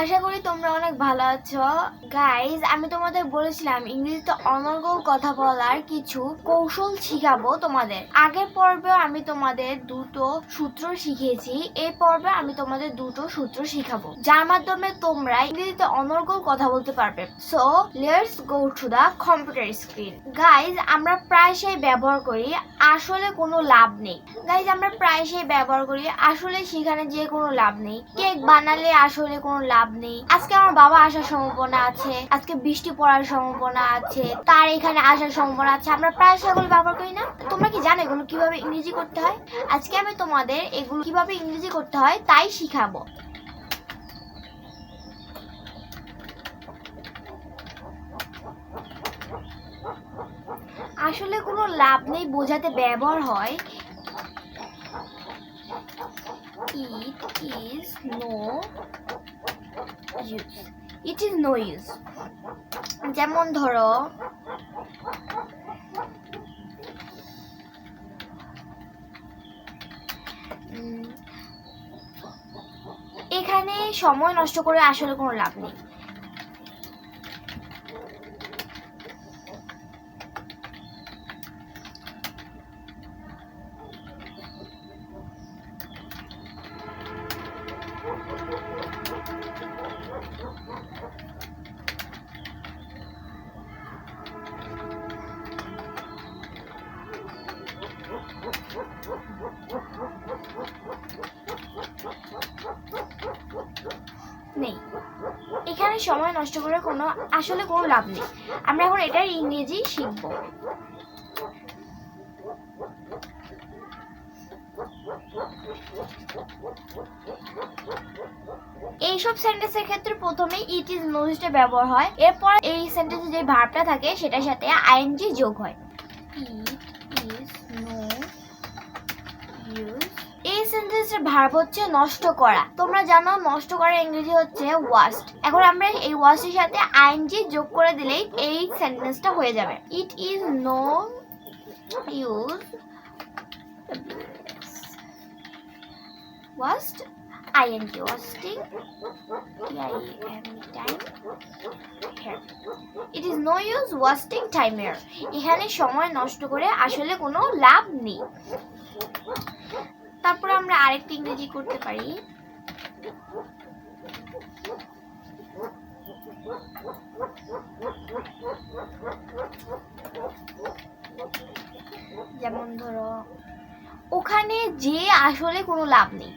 আশা করি তোমরা অনেক ভালো আছো। গাইজ আমি তোমাদের বলেছিলাম, ইংরেজিতে অনর্গল কথা বলার কিছু কৌশল শিখাবো তোমাদের। আগের পর্বে আমি তোমাদের দুটো সূত্র শিখিয়েছি এই পর্বে আমি তোমাদের দুটো সূত্র শিখাবো। যার মাধ্যমে তোমরা ইংরেজিতে অনর্গল কথা বলতে পারবে। So let's go to the computer screen guys আমরা প্রায়শই ব্যবহার করি, আসলে কোনো লাভ নেই। গাইজ আমরা প্রায়শই ব্যবহার করি, আসলে সেখানে যে কোনো লাভ নেই। কেক বানালে আসলে কোনো লাভ নেই। আজকে আমার বাবা আসার সম্ভাবনা আছে, আজকে বৃষ্টি পড়ার সম্ভাবনা আছে, তার এখানে আসার সম্ভাবনা আছে। আমরা প্রায় সেগুলো ব্যবহার করি না। তোমরা কি জানো এগুলো কীভাবে ইংরেজি করতে হয়? আজকে আমি তোমাদের এগুলো কীভাবে ইংরেজি করতে হয় তাই শিখাবো। আসলে কোনো লাভ নেই বোঝাতে ব্যবহার হয়। It is no use it no use যেমন ধরো এখানে সময় নষ্ট করে আসলে কোনো লাভ নেই। সময় নষ্ট করে কোনো, আসলে কোনো লাভ নেই। আমরা এখন এটার ইংরেজি শিখব। এইসব সেন্টেন্সের ক্ষেত্রে প্রথমে ইট ইজ নোজটা ব্যবহার হয়। এরপর এই সেন্টেন্সে যে ভার্বটা থাকে, সেটার সাথে আইএনজি যোগ হয়। ইট ইজ নো ইউজ এই সেন্টেন্সের ভার্ব হচ্ছে নষ্ট করা। তোমরা জানো নষ্ট করা ইংরেজি হচ্ছে ওয়াস্ট এখন আমরা এই ওয়াস্টের সাথে আইএনজি যোগ করে দিলেই এই সেন্টেন্সটা হয়ে যাবে। It is no use waste I N G wasting T I M time it is no use wasting টাইমের এখানে সময় নষ্ট করে আসলে কোনো লাভ নেই। তারপরে আমরা আরেকটা ইংরেজি করতে পারি। যেমন ধরো ওখানে যে আসলে কোনো লাভ নেই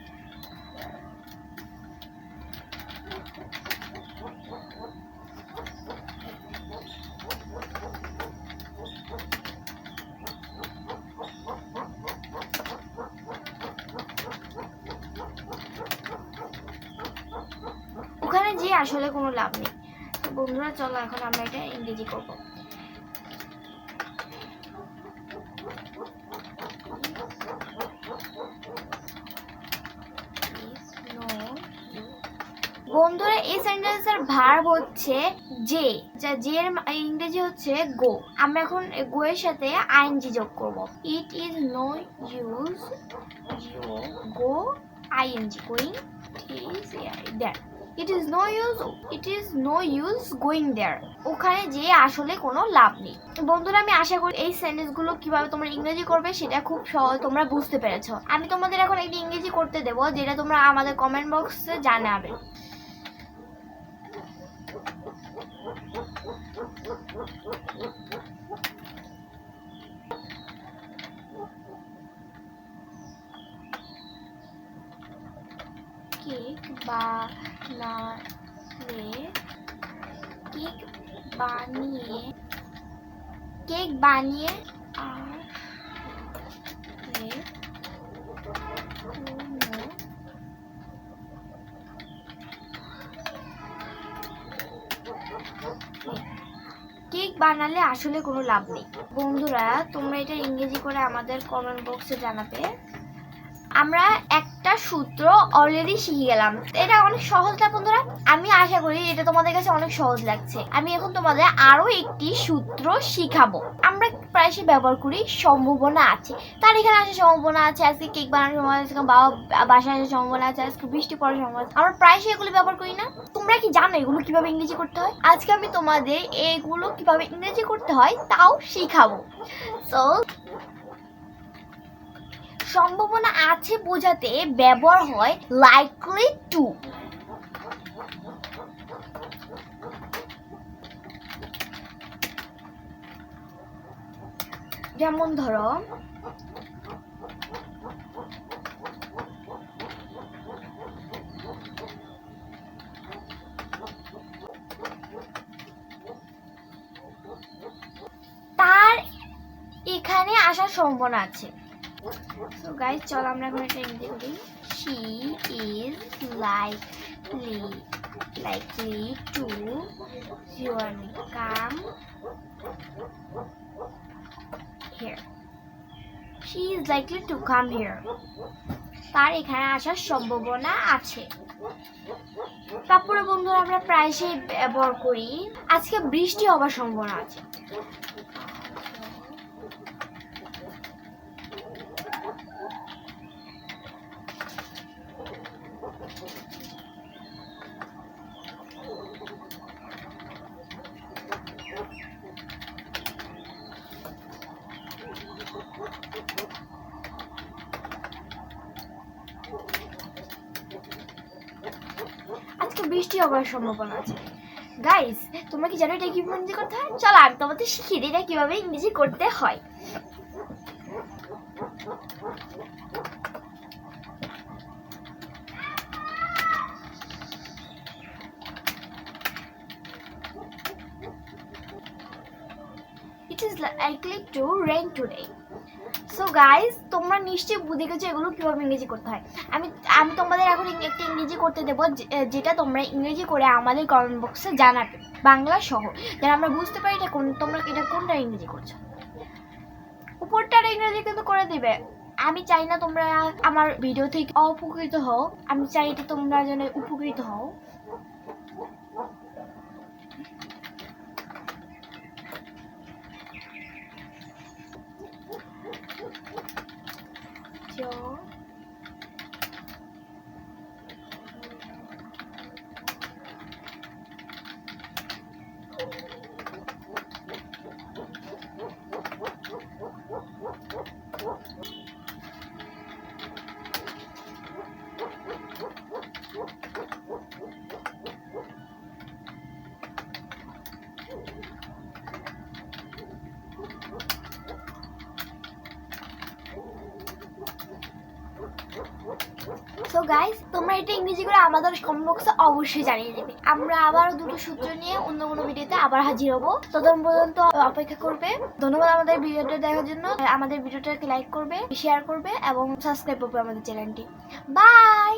ওখানে যে আসলে কোনো লাভ নেই। বন্ধুরা, চলো এখন আমরা এটা ইংরেজি করব। বন্ধুরা, এই সেন্টেন্সের ভার্ব হচ্ছে যে, যা যে ইংরেজি হচ্ছে গো আমরা এখন গো এর সাথে আইএনজি যোগ করব। It is no use you go I N G going that it is no use it is no use going there ওখানে যে আসলে কোনো লাভ নেই। বন্ধুরা, আমি আশা করি এই সেন্টেন্সগুলো কীভাবে তোমরা ইংরেজি করবে সেটা খুব সহজ তোমরা বুঝতে পেরেছ। আমি তোমাদের এখন একটি ইংরেজি করতে দেবো, যেটা তোমরা আমাদের কমেন্ট বক্সে জানাবে কেক বানালে কেক বানিয়ে কেক বানিয়ে কেক বানালে আসলে কোনো লাভ নেই। বন্ধুরা, তোমরা এটা ইংরেজি করে আমাদের কমেন্ট বক্সে জানাবে আমরা একটা সূত্র অলরেডি শিখে গেলাম। এটা অনেক সহজ না বন্ধুরা? আমি আশা করি এটা তোমাদের কাছে অনেক সহজ লাগছে। আমি এখন তোমাদের আরও একটি সূত্র শিখাবো। আমরা প্রায়শই ব্যবহার করি, সম্ভাবনা আছে। তার এখানে আসার সম্ভাবনা আছে, আজকে কেক বানানোর সময় আজকে বাবা বাসায় আসার সম্ভাবনা আছে, আজকে বৃষ্টি পড়ার সম্ভাবনা আছে। আমরা প্রায়শই এগুলো ব্যবহার করি না। তোমরা কি জানো এগুলো কীভাবে ইংরেজি করতে হয়? আজকে আমি তোমাদের এগুলো কীভাবে ইংরেজি করতে হয়, তাও শিখাবো। সো সম্ভাবনা আছে বোঝাতে ব্যবহার হয় লাইকলি টু যেমন ধরো তার এখানে আসার সম্ভাবনা আছে। সো গাইস চলো আমরা এখন একটা ইংরেজি করি। She is likely likely to join come here she is likely to come here তার এখানে আসার সম্ভাবনা আছে। তারপরে বন্ধুরা, আমরা প্রায়শই ব্যবহার করি। আজকে বৃষ্টি হবার সম্ভাবনা আছে। বৃষ্টি হবার সম্ভাবনা আছে। গাইস তোমরা কি জানো এটা কীভাবে ইংরেজি করতে হয় চলো আমি তোমাদের শিখিয়ে দিই এটা কীভাবে ইংরেজি করতে হয়। To rain today. So guys তোমরা নিশ্চয়ই বুঝে গেছো এগুলো কীভাবে ইংরেজি করতে হয়। আমি আমি তোমাদের এখন একটা ইংরেজি করতে দেবো যেটা তোমরা ইংরেজি করে আমাদের কমেন্ট বক্সে জানাবে। বাংলা সহ। যেন আমরা বুঝতে পারি এটা কোন, তোমরা এটা কোনটা ইংরেজি করছ। উপরটার ইংরেজি কিন্তু করে দেবে। আমি চাই না তোমরা আমার ভিডিও থেকে অপকৃত হও। আমি চাই এটা তোমরা যেন উপকৃত হও। সো গাইস তোমরা এটা ইংরেজি করে আমাদের কমেন্ট অবশ্যই জানিয়ে দেবে। আমরা আবারও দুটো সূত্র নিয়ে অন্য কোনো ভিডিওতে আবার হাজির হব। ততক্ষণ পর্যন্ত অপেক্ষা করবে। ধন্যবাদ আমাদের ভিডিওটা দেখার জন্য। আমাদের ভিডিওটাকে লাইক করবে শেয়ার করবে এবং সাবস্ক্রাইব করবে আমাদের চ্যানেলটি বাই